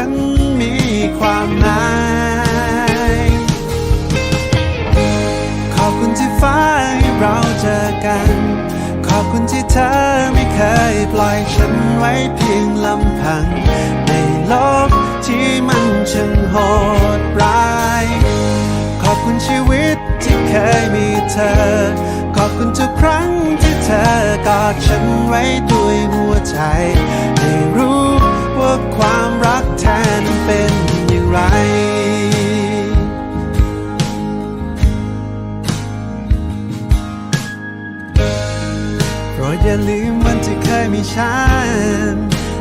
ฉันมีความหมาย ขอบคุณที่ฟ้าให้เราเจอกัน ขอบคุณที่เธอไม่เคยปล่อยฉันไว้เพียงลำพัง ในโลกที่มันช่างโหดร้าย ขอบคุณชีวิตที่เคยมีเธอ ขอบคุณทุกครั้งที่เธอกอดฉันไว้ด้วยหัวใจให้รู้ว่าความ อย่าลืมวันที่เคยมีฉัน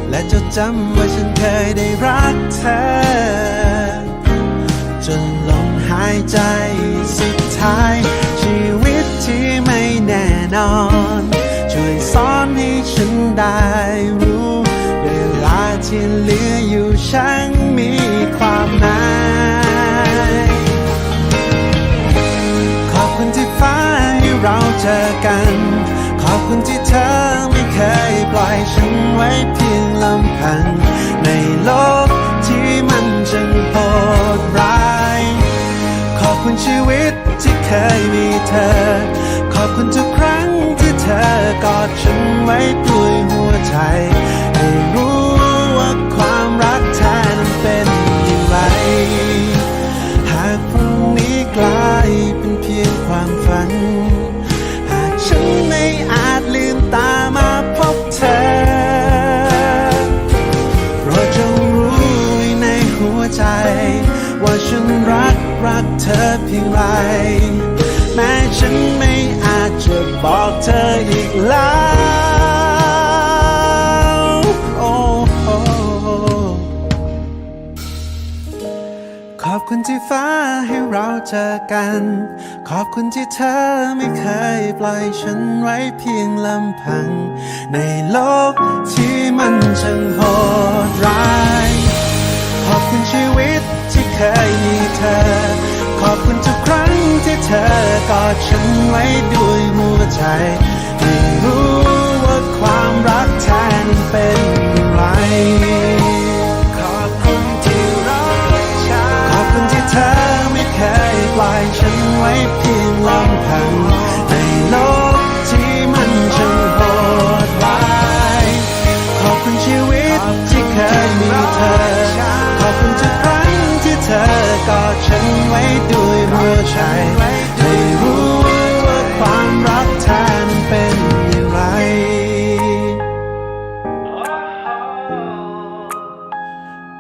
และจดจำว่าฉันเคยได้รักเธอ จนลมหายใจสุดท้าย ชีวิตที่ไม่แน่นอน ช่วยสอนให้ฉันได้รู้เวลาที่เหลืออยู่ช่างมีความหมายขอบคุณที่ฟ้าให้เราเจอกัน ไว้เพียงลำพัง ในโลกที่มันจังโหดร้าย ขอบคุณชีวิตที่เคยมีเธอ ขอบคุณทุกครั้งที่เธอกอดฉันไว้ด้วยหัวใจให้รู้ว่าความรักแท้นั้นเป็นอย่างไร หากพรุ่งนี้กลายเป็นเพียงความฝัน ธอเพียงไร แม้ฉันไม่อาจจะบอกเธออีกแล้วโอ้โอ้ขอบคุณที่ฟ้าให้เราเจอกัน ขอบคุณที่เธอไม่เคยปล่อยฉันไว้เพียงลำพัง ในโลกที่มันช่างโหดร้าย ขอบคุณชีวิตที่เคยมีเธอ อบคุณทุกครั้งที่เธอกอดฉันไว้ด้วยหัวใจให้รู้